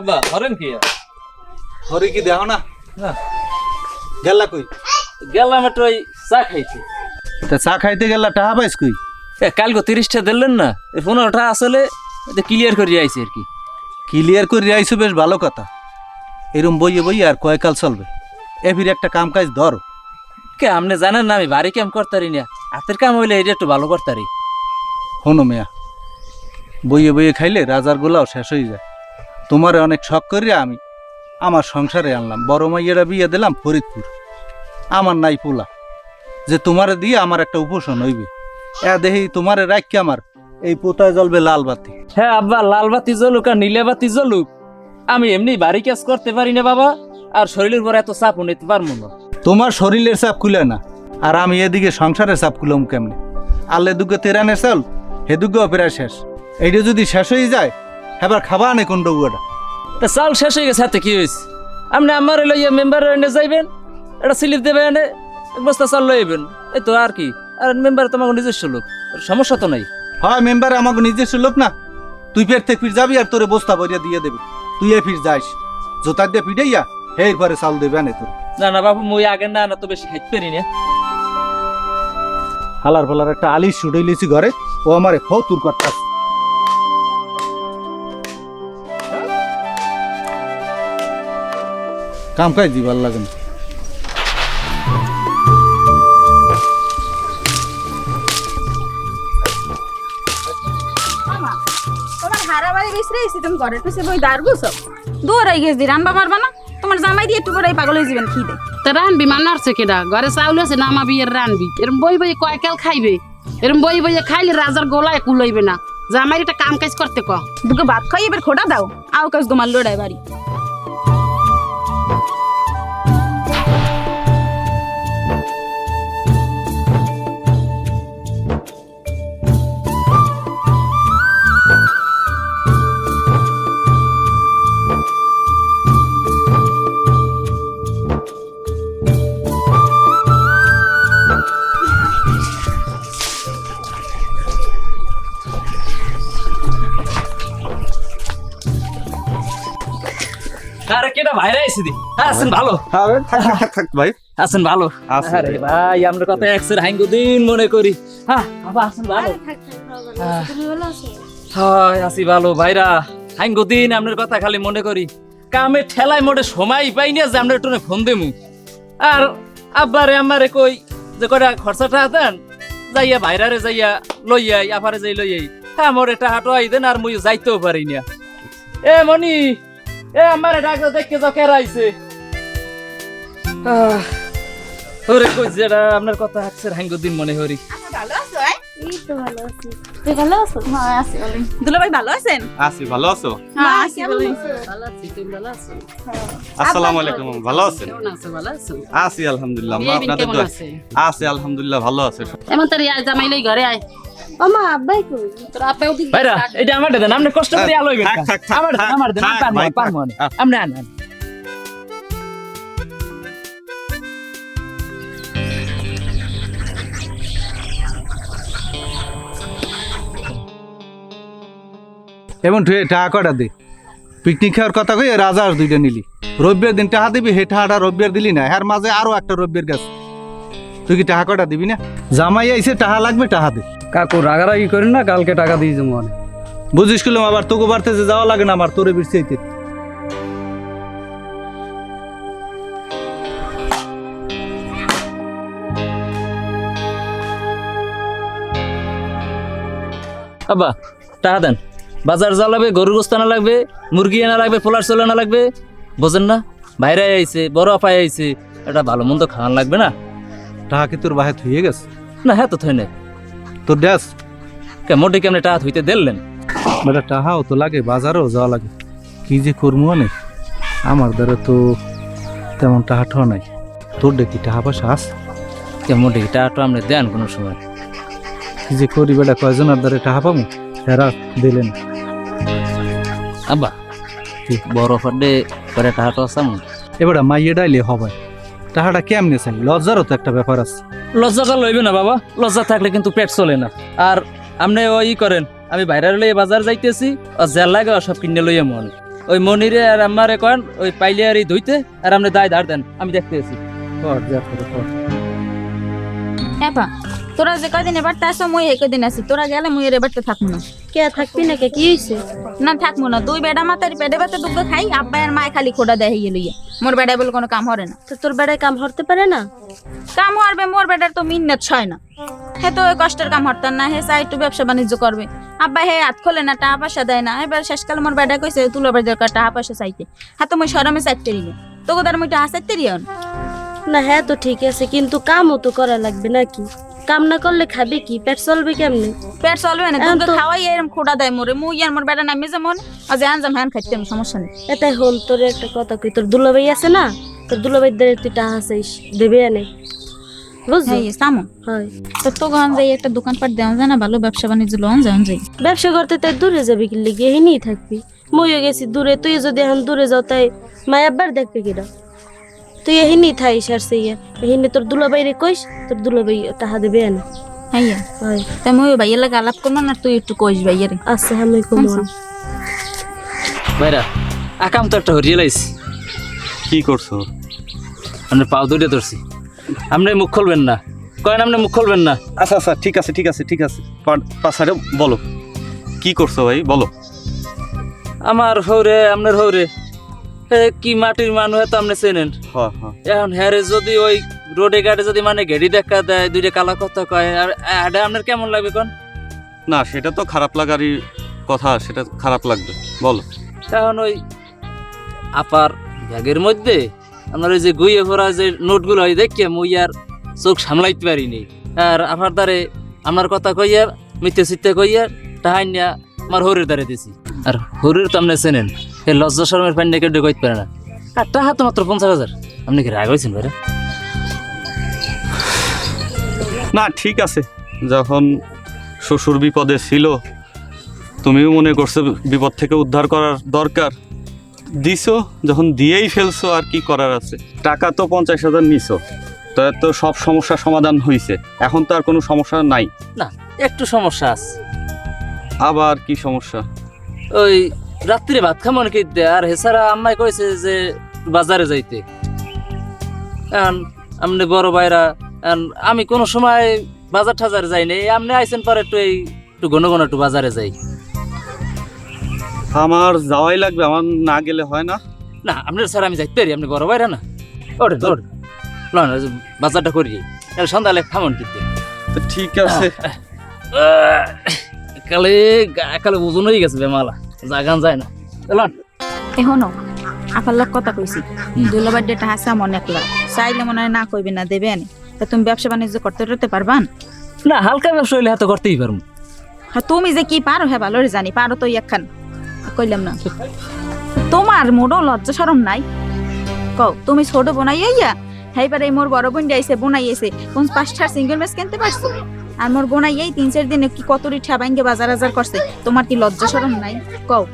আব্বা হরেন কি? হরি কি না? না। গেলা কই? গেলাম একটু ওই চা খাইতে। তা চা খাইতে গেলা টাহা পাইস কই? এ, কালকে তিরিশটা দিলেন না? পনেরোটা আসলে ক্লিয়ার করে আইছি আর কি। ক্লিয়ার করে বেশ ভালো কথা। এরম বইয়ে বইয়ে আর কয়কাল চলবে? এ ফির একটা কাম কাজ ধর। কে আপনি জানেন না আমি বাড়ি কাম করতারি না। হাতের কাম হইলে এটা একটু ভালো করতারি। হনো মেয়া বইয়ে বইয়ে খাইলে রাজার গোলাও শেষ হয়ে যায়। তোমারে অনেক শখ করিয়া আমি আমার সংসারে আনলাম। বড় মাইয়েরা বিয়ে দিলাম ফরিদপুর। আমার নাই পোলা। যে তোমারে দিয়ে আমার একটা উপোষণ হইবে এ দেহি তোমারে রাখি আমার এই পোতায় জ্বলবে লাল বাতি। হ্যাঁ আব্বা লাল বাতি জ্বলুক আর নীলে বাতি জ্বলুক। আমি এমনি বাড়ি কাজ করতে পারি না বাবা আর শরীরের পর এত চাপ নিতে পারব না। তোমার শরীরের চাপ খুলে না আর আমি এদিকে সংসারের চাপ খুলম কেমনে? আল্লে দুগে তেরানের চাল হে দুগেও প্রায় শেষ। এইটা যদি শেষ হয়ে যায় এবার খাবা নে কোন ডগুয়াটা? তা চাল শেষ হয়ে গেছে হাতে কি হয়েছে? আপনি আমার লইয়া মেম্বার এনে যাইবেন একটা স্লিপ দেবে এনে এক বস্তা চাল লইবেন। এই তো আর কি আর মেম্বার তোমার নিজস্ব লোক সমস্যা তো নাই। হয় মেম্বার আমাকে নিজস্ব লোক না। তুই ফের থেকে ফির যাবি আর তোরে বস্তা ভরিয়া দিয়ে দেবে। তুই এ ফির যাইস জোতার দিয়ে পিটাইয়া হে পরে চাল দেবে আনে তোর। না না বাবু মুই আগে না না তো বেশি খাইতে পারি না। হালার ফালার একটা আলিশ ছুটাই লিছি ঘরে ও আমারে ফতুর করতাস কাম কাজ দিবার লাগে না তুমি ঘরে টুসে বই দাঁড় গুছো। দৌড়াই গেছ দি রান্না মারবা না? তোমার জামাই দিয়ে একটু পরে পাগল হয়ে যাবেন খিদে তা রানবি মা নরছে কেডা? ঘরে চাউল আছে নামাবি আর রানবি। এরম বই বই কয় কেল খাইবে? এরম বই বই খাইলে রাজার গোলায় কুলাইবে না। আমার এটা কাম কাজ করতে ক। দুটো ভাত খাই এবার খোটা দাও। আও কাজ তোমার লড়াই বাড়ি। আরে কেটা ভাইরা এসে দি হ্যাঁ আছেন ভালো। ভাই আছেন ভালো। আরে ভাই আমরা কথা একসের হাঙ্গু দিন মনে করি। হ্যাঁ বাবা আছেন ভালো। হয়। আছি? ভালো ভাইরা। হাঙ্গু দিন আপনার কথা খালি মনে করি। কামে ঠেলায় মোটে সময় পাই না যে আমরা একটু ফোন দেমু। আর আব্বারে আমারে কই যে কটা খরচাটা দেন যাইয়া ভাইরারে যাইয়া লইয়াই আফারে যাই লইয়াই হ্যাঁ মোর এটা হাটো আই দেন আর মুই যাইতেও পারি না। এ মনি এ আমারে ডাক্তার দেখতে যাও কেরা আইছে ওরে কই যেটা আপনার কথা হাকসের হাঙ্গু দিন মনে করি ভালো আছো এই তো ভালো আছি। তুই ভালো আছো? হ্যাঁ আছি বলি দুলা ভাই ভালো আছেন? আছি ভালো আছো? হ্যাঁ আছি বলি ভালো আছি তুমি ভালো আছো? আসসালামু আলাইকুম ভালো আছেন? কেমন আছো? ভালো আছো? আছি আলহামদুলিল্লাহ। আম্মা, আপনাদের আছি? আলহামদুলিল্লাহ ভালো আছে। এমন তারি আয় ঘরে আয়। মামা আব্বাই কই তোর আপে ওদিক ভাইরা এটা আমার দেন আপনি কষ্ট করে আলোইবেন থাক, থাক, থাক, আমার দেন আমার দেন থাক, পারমু ভাই, পারমু থাক, না। থাক। আপনি আন আন। এবং তুই টাকা কটা দে? পিকনিক খাওয়ার কথা কই রাজা আর দুইটা নিলি। রবিবার দিন টাকা দিবি হে টাকাটা রবিবার দিলি না এর মাঝে আরও একটা রবিবার গেছে। তুই কি টাকা কটা দিবি না? জামাই আইসে টাকা লাগবে টাকা দে। কাকু রাগারাগি করি না কালকে টাকা দিয়ে যাব অনেক। বুঝিস কিলাম আবার তোকে বাড়তে যে যাওয়া লাগে না আমার তোরে বিরসাইতে আব্বা টাকা দেন। বাজার যা লাগবে গরুর গোস্ত আনা লাগবে মুরগি আনা লাগবে পোলার চলে আনা লাগবে। বোঝেন না বাইরে আইছে বড় আপায় আইছে এটা ভালো মন্দ খাওয়ান লাগবে না? টাকা কি তোর বাহে থুয়ে গেছে? না হ্যাঁ তো থই না তোর ড্যাস? কে মোটে কেমনে টাকা থইতে দিলেন বেটা টাহাও তো লাগে বাজারেও যাওয়া লাগে। কি যে করব অনেক আমার দ্বারা তো তেমন টাকা ঠাও নাই। তোর দেখি টাকা পয়সা আস? কে মোটে টাকা তো আপনি দেন কোনো সময়? কি যে করি বেটা কয়জনের দ্বারা টাকা পাবো হেরা দিলেন। আব্বা? বড় ফাডে করে তো আসাম। এবারে মাইয়ে ডাইলে হবে টাকাটা কেমনে চাই লজ্জারও তো একটা ব্যাপার আছে। লজ্জাটা লইবে না, বাবা। লজ্জা থাকলে কিন্তু পেট চলে না। আর আপনি ওই করেন, আমি বাইরে লইয়ে বাজার যাইতেছি, আর জেল লাগে সব কিনে লইয়ে মন। ওই মনিরে আর আমারে কন ওই পাইলে আর ধুইতে, আর আপনি দায় ধার দেন, আমি দেখতে আছি কর যা করে কর এপা তোরা যে কদিন এবারতে আসো মুই এই কদিন আছি। তোরা গেলে মুই এর এবারতে থাকব না। কে থাকবি না কে কি হইছে? না থাকব না। দুই বেড়া মাতারি পেটে পেটে দুগ্গ খাই আব্বা আর মায় খালি খোটা দেয় হইয়ে লইয়া। মোর বেড়ায় বলে কোনো কাম হরে না। তো তোর বেড়ায় কাম হরতে পারে না? কাম হরবে মোর বেটার তো মিন্নত ছয় না। হে তো ওই কষ্টের কাম হরতাম না হে চাই একটু ব্যবসা বাণিজ্য করবে। আব্বা হে হাত খোলে না টাকা পয়সা দেয় না। এবার শেষকালে মোর বেটা কইছে তুলো বাড়ি দরকার টাকা পয়সা চাইতে। হ্যাঁ তো মুই সরমে চাইতে রিগে তোকে তার মুইটা হাসাইতে রিয়ন না। হ্যাঁ তো ঠিক আছে কিন্তু কামও তো করা লাগবে নাকি? কাম না করলে খাবে কি? পেট চলবে কেমনে? পেট চলবে না তুমি তো- খাওয়াই এরম খোটা দেয় মোরে। মুই আর মোর বেটা নামে যেমন আজ আনজাম হ্যান খাইতে আমি সমস্যা নেই। এটাই হল তোর একটা কথা কই তোর দুলাভাই আছে না? তোর দুলাভাই দের তুই টাকা চাইস দেবে এনে। বুঝলি? হ্যাঁ সামো। হয়। তো তো গন যাই একটা দোকানপাট দেওয়া যায় না ভালো ব্যবসা বাণিজ্য লোন যাওয়া যায় ব্যবসা করতে তাই দূরে যাবি কি লেগে থাকবি। মইও গেছি দূরে তুই যদি এখন দূরে যাও তাই মায়াব্বার দেখবে কিনা? তুই এহিনি থাইস আর সেই এহিনি তোর দুলাভাই রে কইস তোর দুলাভাই টাকা দেবে এনে। হ্যাঁ হয়। তাই মুই ভাইয়ের লাগে আলাপ করব না তুই একটু কইস ভাইয়ারে আচ্ছা আমি কমন ভাইরা আকাম তো একটা হরিয়ে লাইছি কি করছ? আপনি পাও দৌড়ে ধরছি। আপনি মুখ খুলবেন না। কয়েন আপনি মুখ খুলবেন না। আচ্ছা আচ্ছা ঠিক আছে ঠিক আছে ঠিক আছে। পাশারে বলো। কি করছ ভাই? বলো। আমার হৌরে আপনার হৌরে। কি মাটির মানুষ তো আপনি চেনেন? এখন হ্যারে যদি ওই রোডে গাড়ি যদি মানে গেড়ি দেখা দেয় দুইটা কালা কথা কয় আর এটা আপনার কেমন লাগবে কোন? না সেটা তো খারাপ লাগারই কথা সেটা খারাপ লাগবে বলো। এখন ওই আপার ব্যাগের মধ্যে আপনার ওই যে গুইয়ে ভরা যে নোটগুলো হয় দেখিয়ে মুই আর চোখ সামলাইতে পারিনি। আর আপার দ্বারে আমার কথা কইয়া মিথ্যে সিথ্যে কইয়া টাহাইনিয়া আমার হরির দ্বারে দিছি। আর হরির তো আপনি চেনেন। এই লজ্জা শর্মের পানি কেউ কইতে পারে না। আর টাহা তো মাত্র পঞ্চাশ হাজার। আপনি কি রাগ হয়েছেন ভাইরা? না ঠিক আছে। যখন শ্বশুর বিপদে ছিল তুমিও মনে করছ বিপদ থেকে উদ্ধার করার দরকার। দিছো যখন দিয়েই ফেলছো আর কি করার আছে? টাকা তো পঞ্চাশ হাজার নিছো। তো তো সব সমস্যার সমাধান হয়েছে এখন তো আর কোনো সমস্যা নাই। না একটু সমস্যা আছে। আবার কি সমস্যা? ওই রাত্রিরে ভাত খামন কি আর হেসারা আম্মাই কইছে যে বাজারে যাইতে। আপনি বড় ভাইরা আমি কোনো সময় বাজার টাজারে যাই নাই। আপনি আইসেন পরে একটু এই একটু ঘন ঘন একটু বাজারে যাই। আমার যাওয়াই লাগবে আমার না গেলে হয় না। না আপনার স্যার আমি যাইতে পারি আপনি বড় ভাইরা না। ওঠেন লন, ওই বাজারটা করি। তাহলে সন্ধ্যালে খামন কিন্তু তো? ঠিক আছে। কালে কালে ওজন হয়ে গেছে বেমালা জাগান যায় না। লন। এখনও আপার লোক কথা কইছি দুলাবার ডেটা হাসা মনে একলা চাইলে মনে হয় না কইবে না দেবে আনি তা তুমি ব্যবসা বাণিজ্য করতে করতে পারবান? না হালকা ব্যবসা হইলে হাতে করতেই পারব হ্যাঁ তুমি যে কি পারো হ্যাঁ ভালো জানি পারো তো একখান। কইলাম না। তোমার মোড়ও লজ্জা সরম নাই। কও তুমি ছোট বোনাই ইয়া হাইবার এই মোর বড় বোন আইছে বোনাই এসে কোন পাঁচটার সিঙ্গেল ম্যাচ কিনতে পারছ? আর মোর বোনাই এই তিন চার দিনে কি কত রিঠা ভাঙ্গে বাজার হাজার করছে? তোমার কি লজ্জা সরম নাই? কও।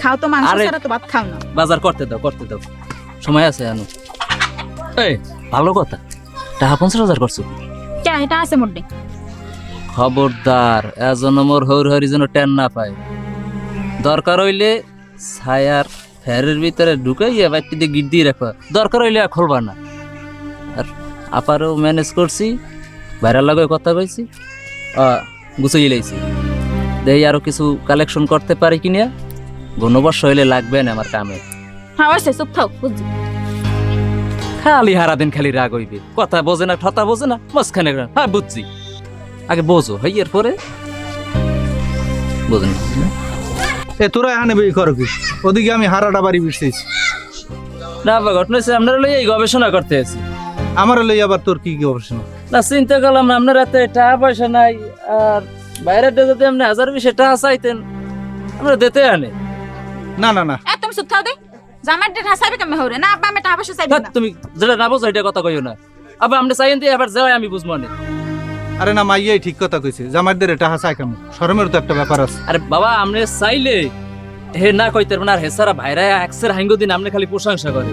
খাও তো মাংস ছাড়া তো ভাত খাও না। বাজার করতে দাও করতে দাও। সময় আছে আনু। এই ভালো কথা। টাকা পঞ্চাশ হাজার করছ? কে এটা আছে মোটে খবরদার এজন মোর হৌর হরি যেন টেন না পায়। দরকার হইলে ছায়ার ফ্যারের ভিতরে ঢুকাইয়া বাড়িতে গিট দিয়ে রাখবা। দরকার হইলে আর খুলবা না। আর আপারও ম্যানেজ করছি বাইরের লাগে কথা কইছি। গুছিয়ে লাইছি। দেই আরও কিছু কালেকশন করতে পারি কিনা? ঘনবর্ষ হইলে লাগবে না আমার কামে। হ্যাঁ আছে চুপ থাও বুঝছি। খালি হারা দিন খালি রাগ হইবে। কথা বোঝে না ঠতা বোঝে না মাঝখানে হ্যাঁ বুঝছি। আগে বোঝো হইয়ার পরে বোঝেন এ তোরা এখানে বেই করো কি? ওদিকে আমি হারাটা বাড়ি বিরতেছি না বা ঘটনা আপনারা লই এই গবেষণা করতে আছি। আমার লই আবার তোর কি কি অবস্থা না চিন্তা করলাম আপনার হাতে টাকা পয়সা নাই আর বাইরের দিয়ে যদি আপনি হাজার বিশে টাকা চাইতেন আমরা দিতে আনে। না না না। এ তুমি চুপ থাও দে। জামার ডেটা হাসাবে কেমন হরে? না আব্বা আমি টাকা পয়সা চাইবে না তুমি যেটা না বোঝো এটা কথা কইও না। আবার আপনি চাইন দিয়ে আবার যাই আমি বুঝব না। আরে না মাইয়াই ঠিক কথা কইছে। জামাইদের এটা হাসায় কেমন? শরমের তো একটা ব্যাপার আছে। আরে বাবা আপনি চাইলে হে না কইতে পারবেন আর হেসারা ভাইরা একসের হাঙ্গো দিন আপনি খালি প্রশংসা করে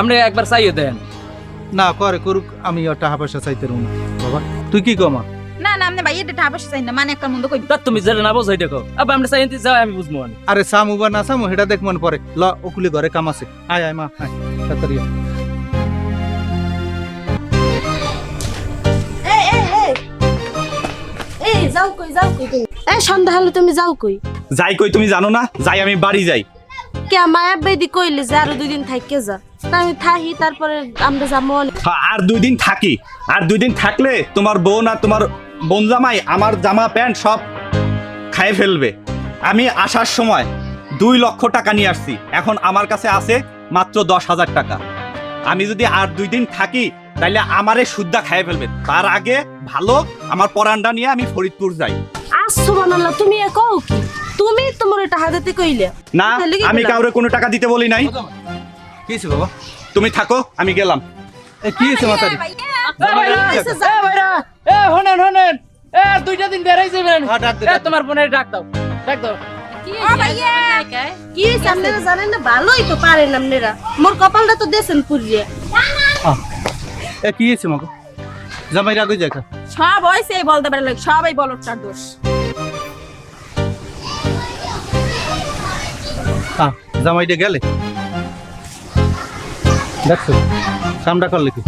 আপনি একবার চাইয়ে দেন। না করে করুক আমি আর টাকা পয়সা চাইতে রুম বাবা তুই কি কমা না না আপনি ভাইয়ের এটা আবার চাই না মানে একটা মন্দ কই তা তুমি যেটা না বোঝো এটা কো আব্বা আমরা চাইতে যাও আমি বুঝব না আরে সামু বা না সামু সেটা দেখ মন পরে ল ওকুলি ঘরে কাম আছে। আয় আয় মা আয় তাড়াতাড়ি এই এই এই এই যাও কই যাও কই তুমি? এই সন্ধ্যা হলে তুমি যাও কই? যাই কই তুমি জানো না? যাই আমি বাড়ি যাই। কে মায়া বেদি কইলে যে আরও দুই দিন থাইকে যা। আমি থাকি তারপরে আমরা যাব হ্যাঁ, আর দুই দিন থাকি। আর দুই দিন থাকলে তোমার বোন আর তোমার বোন জামাই আমার জামা প্যান্ট সব খাই ফেলবে। আমি আসার সময় দুই লক্ষ টাকা নিয়ে আসছি। এখন আমার কাছে আছে মাত্র দশ হাজার টাকা। আমি যদি আর দুই দিন থাকি তাহলে আমারে শুদ্ধা খাই ফেলবে। তার আগে ভালো আমার পরান্ডা নিয়ে আমি ফরিদপুর যাই। তুমি কও কি? তুমি তোমার এটা হাতেতে কইলে। না আমি কাউরে কোনো টাকা দিতে বলি নাই। কি হয়েছে বাবা? তুমি থাকো আমি গেলাম। এ কি হয়েছে মাতারি? এ ভাইরা এ হনেন হনেন এ দুইটা দিন বেরাই যাবেন হ্যাঁ, এ তোমার বোনের ডাক দাও ডাক দাও। কি আপনারা জানেন না ভালোই তো পারেন আপনারা। মোর কপালটা তো পুরিয়ে এ কি হয়েছে মাগো? জামাই? সব বলতে পারে সবাই বলটার দোষ। জামাইটা গেলে? দেখছ? কামটা করলে কি